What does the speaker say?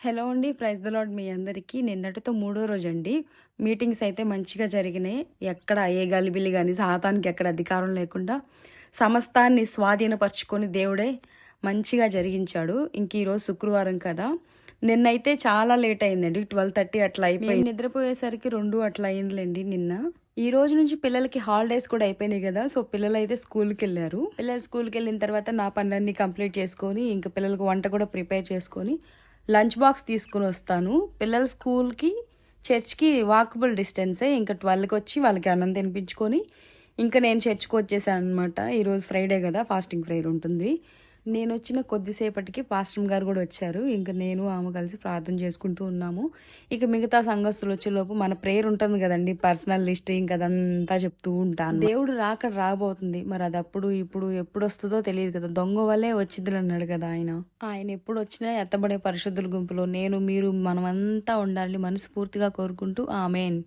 Hello అండి praise the lord మీ అందరికీ. నిన్నటితో మూడో రోజు అండి మీటింగ్స్ అయితే మంచిగా జరిగినాయి. ఎక్కడ ఏ గలిబిలి కానీ సాతానికి ఎక్కడ అధికారం లేకుండా సమస్తాన్ని స్వాధీనపరుచుకొని దేవుడే మంచిగా జరిగించాడు. ఇంక ఈరోజు శుక్రవారం కదా. నిన్నైతే చాలా లేట్ అయిందండి. ట్వెల్వ్ థర్టీ అట్లా అయిపోయింది. నిద్రపోయేసరికి రెండు అట్లా అయిందిలేండి నిన్న. ఈ రోజు నుంచి పిల్లలకి హాలిడేస్ కూడా అయిపోయినాయి కదా. సో పిల్లలు అయితే స్కూల్కి వెళ్ళారు. పిల్లలు స్కూల్కి వెళ్ళిన తర్వాత నా పనులన్నీ కంప్లీట్ చేసుకొని ఇంకా పిల్లలకు వంట కూడా ప్రిపేర్ చేసుకొని లంచ్ బాక్స్ తీసుకుని వస్తాను. పిల్లల స్కూల్కి చర్చ్కి వాకబుల్ డిస్టెన్సే. ఇంకా ట్వెల్వ్కి వచ్చి వాళ్ళకి అన్నం తినిపించుకొని ఇంకా నేను చర్చ్కి వచ్చేసాను అనమాట ఈరోజు ఫ్రైడే కదా ఫాస్టింగ్ ఫ్రైడే ఉంటుంది. నేను వచ్చిన కొద్దిసేపటికి పాస్టమ్ గారు కూడా వచ్చారు. ఇంకా నేను ఆమె కలిసి ప్రార్థన చేసుకుంటూ ఉన్నాము. ఇక మిగతా సంఘస్థులు వచ్చేలోపు మన ప్రేయర్ ఉంటుంది కదండి పర్సనల్ లిస్ట్ ఇంకా అదంతా చెప్తూ ఉంటాను. దేవుడు రాక రాబోతుంది మరి అది అప్పుడు ఇప్పుడు ఎప్పుడు వస్తుందో తెలియదు కదా. దొంగ వల్లే వచ్చిద్దులు అన్నాడు కదా ఆయన. ఆయన ఎప్పుడు వచ్చినా ఎత్తబడే పరిశుద్ధుల గుంపులో నేను మీరు మనమంతా ఉండాలని మనస్ఫూర్తిగా కోరుకుంటూ ఆమెన్.